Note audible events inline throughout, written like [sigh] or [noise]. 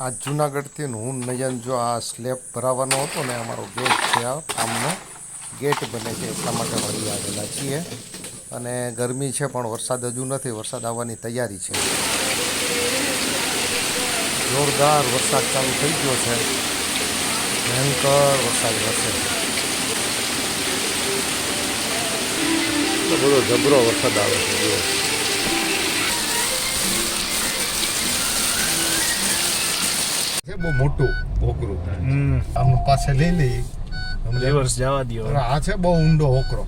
આ જુનાગઢથી હું નયન જો આ સ્લેબ ભરાવાનો હતો ને અમારો ગેટ છે આ આમનો ગેટ બને છે, એટલા માટે વળી આવેલા છીએ. અને ગરમી છે પણ વરસાદ હજુ નથી, વરસાદ આવવાની તૈયારી છે. જોરદાર વરસાદ ચાલુ થઈ ગયો છે. ભયંકર વરસાદ વરસે બધો જબરો વરસાદ આવે છે છે બહુ મોટું હોકરું. આમ પાસે લઈ લઈ રિવર્સ જવા દો આ છે બહુ ઊંડો હોકરો.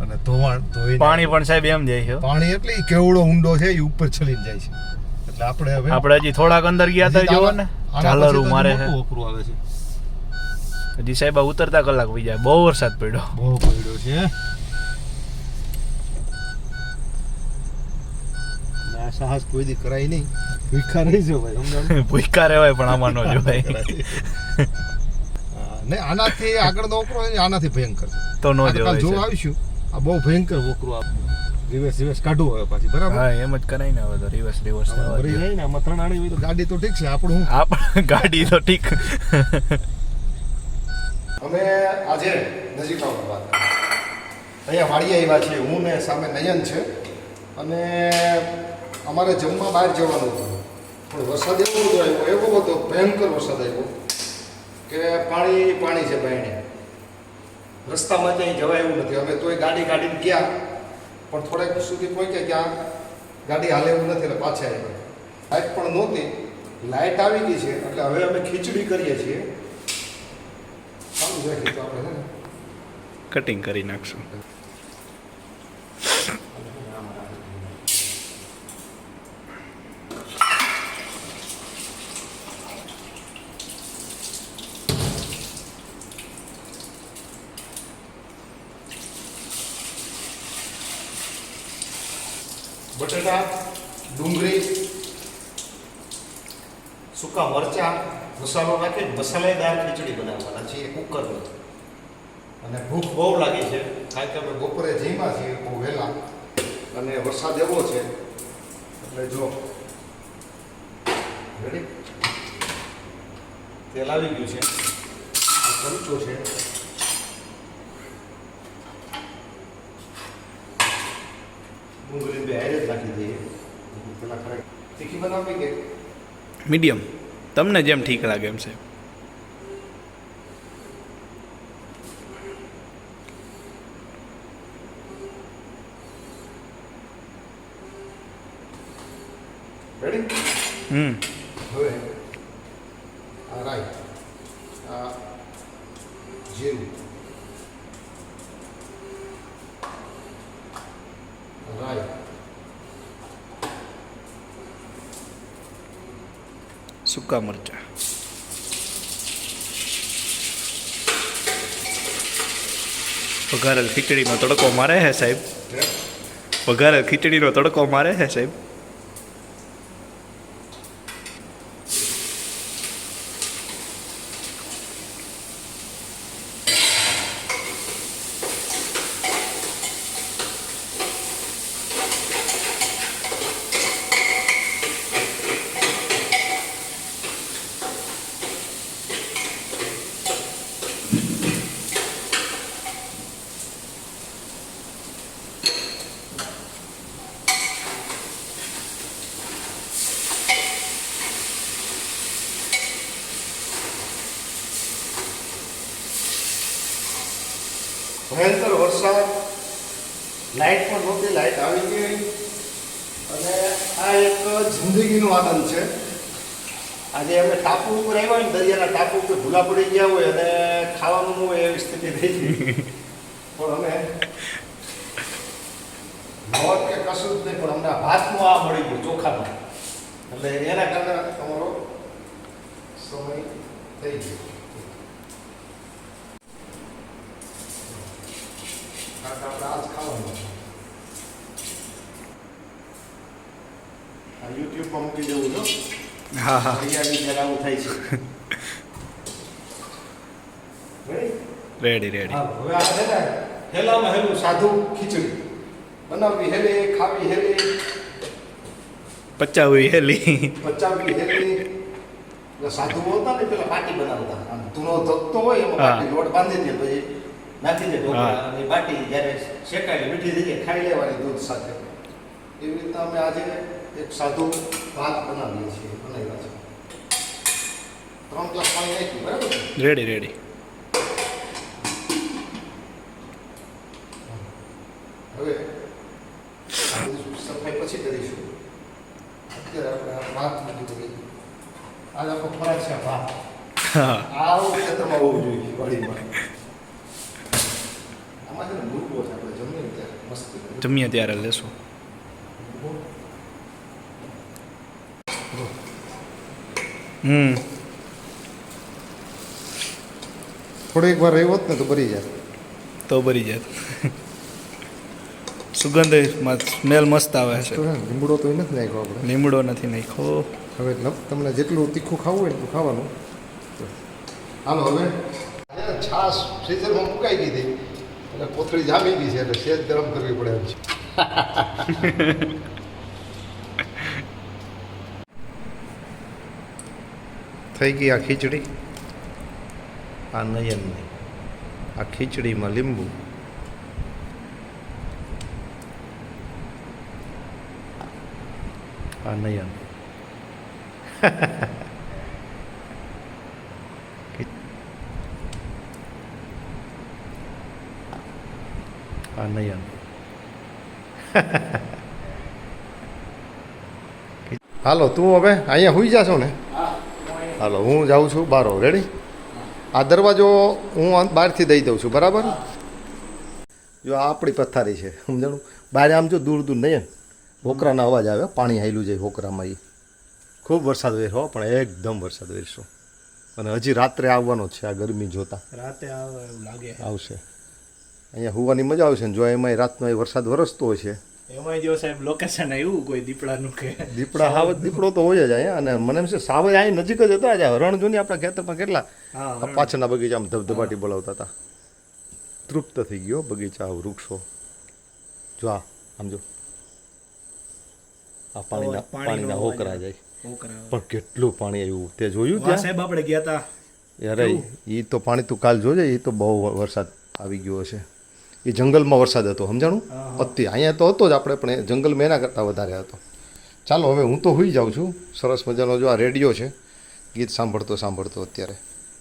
અને ધોવાણ ધોઈ પાણી પણ સાહેબ એમ જાય છે પાણી એટલે કેવડો ઊંડો છે એ ઉપર ચડીને જાય છે. એટલે આપણે હવે આપણે હજી થોડાક અંદર ગયા હતા જોવો ને. ઝાલરું મારે છે. હોકરો આવે છે. હજી સાહેબ ઉતરતા કલાક વહી જાય બહુ વરસાદ પડ્યો. બહુ પડ્યો છે. આ સાહસ કોઈ દી કરાય નહીં. ભૂખા રહી જાવ ભાઈ [laughs] ભૂખા રહેવાય પણ આમાં ન જોવાય. ને આનાથી આગળનો વકરો છે આનાથી ભયંકર. છે તો ન જો જોવાય જોવા આવીશું. આ બહુ ભયંકર વકરો આ રિવર્સ રિવર્સ કાઢવું હવે પાછી બરાબર? હા એમ જ કરાય ને હવે તો રિવર્સ રિવર્સ ભરી જાય ને આમાં ત્રણ આણી હોય તો ગાડી તો ઠીક છે આપણું હું આપ ગાડી તો ઠીક. અમે આજે નજીક આવવાની વાત અહીંયા વાડીએ આવ્યા છીએ હું ને સામે નયન છે. અને અમારે જમવા બહાર જવાનું હતું. પણ વરસાદ એવો બધો આવ્યો એવો બધો ભયંકર વરસાદ આવ્યો કે પાણી પાણી છે બાયણે રસ્તામાં ક્યાંય જવાય એવું નથી. અમે તોય ગાડી કાઢીને ગયા, પણ થોડેક સુધી પહોંચ્યા ત્યાં ગાડી હાલે એવું નથી, એટલે પાછા આવ્યા. લાઇટ પણ નહોતી. લાઇટ આવી ગઈ છે, એટલે હવે અમે ખીચડી કરીએ છીએ. જોઈએ તો આપણે કટિંગ કરી નાખશું. બટેટા ડુંગળી, સૂકા મરચા, મસાલો નાખી મસાલેદાર ખીચડી બનાવવાના છીએ કુકરની અને ભૂખ બહુ લાગી છે, કારણ કે અમે બપોરે જીમા છીએ બહુ વહેલા. અને વરસાદ એવો છે, એટલે જો રેડી તેલ આવી ગયું છે. ચમચો છે. ડુંગળી બે હારે જ નાખી દઈએ પેલા ખરેખર તીખી બનાવવી કે મીડિયમ તમને જેમ ઠીક લાગે એમ સાહેબ રેડી હમ હવે આ રાઈ આ જીરું સૂકા મરચા વઘારેલ ખીચડીનો તડકો મારે હે સાહેબ વઘારેલ ખીચડીનો તડકો મારે હે સાહેબ ભયંકર વરસાદ. લાઇટ પણ નહોતી લાઇટ આવી ગઈ. અને આ એક જિંદગીનો આનંદ છે. આજે અમે ટાપુ ઉપર આવ્યા ને, દરિયાના ટાપુ ઉપર ભૂલા પડી ગયા હોય અને ખાવાનું હોય એવી સ્થિતિ થઈ ગઈ. પણ અમે મોત કે કશું જ નહીં, પણ અમને ભાતનું આ મળી ગયું ચોખાનું. એટલે એના કારણે તમારો સમય થઈ ગયો. આપણે ખાવાનું આ યુટ્યુબમાં મૂકી દેવું જો. હા હા. હરિયાળી આવું થાય છે. રેડી રેડી હવે આ છે ને હેલામાં હેલું સાધુ ખીચડી. બનાવવી હેલી ખાવી હેલી. પચાવી હેલી. પચાવી હેલી. સાધુ હતા ને પેલા પાટી બનાવતા. ધૂનો ધકતો હોય એમાં પાટી લોટ બાંધી દે પછી નાખી દે ઢોકળા હા. અને એ બાટી જ્યારે શેકાય મીઠી થઈ જાય ખાઈ લેવાની દૂધ સાથે. એવી રીતના અમે આજે એક સાધુ ભાત બનાવીએ છીએ બનાવ્યા છે. ત્રણ ગ્લાસ પાણી નાખ્યું બરાબર રેડી રેડી હવે સફાઈ પછી કરીશું. અત્યારે આપણે આ ભાત મૂકી દઈએ આજ આપણો ખોરાક છે ભાત. આવું ક્ષેત્રમાં હોવું જોઈએ વાડીમાં આમાં છે ને મૂળવો છે આપણે જમીએ ને ત્યારે મસ્ત જમીએ ત્યારે લેશું. હમ. થોડીક વાર રહ્યો હોત ને તો ભરી જાય તો બરી જાય સુગંધ સ્મેલ મસ્ત આવે છે. લીમડો તો નથી નાખ્યો આપણે. લીમડો નથી નાખ્યો. હવે તમને જેટલું તીખું ખાવું હોય એટલું ખાવાનું. હાલો હવે. છાશ ફ્રીઝરમાં મુકાઈ દીધી. એટલે કોથળી જામી ગઈ છે એટલે સેજ ગરમ કરવી પડે એમ છે. થઈ ગઈ આ ખીચડી? આ નયનની. આ ખીચડીમાં લીંબુ. આ નયન. [laughs] નયન હાલો [laughs] તું હવે અહીંયા હુઈ જાશો ને? હાલો હું જાઉં છું બારો. રેડી આ દરવાજો હું બહારથી દઈ દઉં છું બરાબર? જો આ આપણી પથારી છે સમજાણું? બહાર આમ જો દૂર દૂર નહીં હોકરાનો અવાજ આવે પાણી હાયલું જાય હોકરામાં એ ખૂબ વરસાદ વેર હો પણ એકદમ વરસાદ વેરશો અને હજી રાત્રે આવવાનો જ છે આ ગરમી જોતા. રાતે આવે એવું લાગે. આવશે. અહીંયા હોવાની મજા આવશે ને જો એમાંય રાતનો એ વરસાદ વરસતો હોય છે. એમાં જો સાહેબ લોકેશન આવ્યું કોઈ દીપડાનું કે? દીપડા હાવ દીપડો તો હોય જ અહીંયા અને મને એમ છે સાવ અહીં નજીક જ હતા આજે. રણ જોની આપણા ખેતરમાં કેટલા? પાછળના બગીચામાં ધબધબાટી બોલાવતા હતા. તૃપ્ત થઈ ગયો બગીચા વૃક્ષો. જો આ આમ જો. આ પાણીના પાણીના હોકરા જાય. પણ કેટલું પાણી આવ્યું. તે જોયું ત્યાં? સાહેબ આપણે ગયા હતા અરે એ તો પાણી તું કાલ જોજે એ તો બહુ વરસાદ આવી ગયો હશે. એ જંગલમાં વરસાદ હતો સમજાણું? અત્યારે અહીંયા તો હતો જ આપણે પણ એ જંગલમાં એના કરતાં વધારે હતો. ચાલો હવે હું તો હોઈ જાઉં છું. સરસ મજાનો જો આ રેડિયો છે ગીત સાંભળતો સાંભળતો અત્યારે.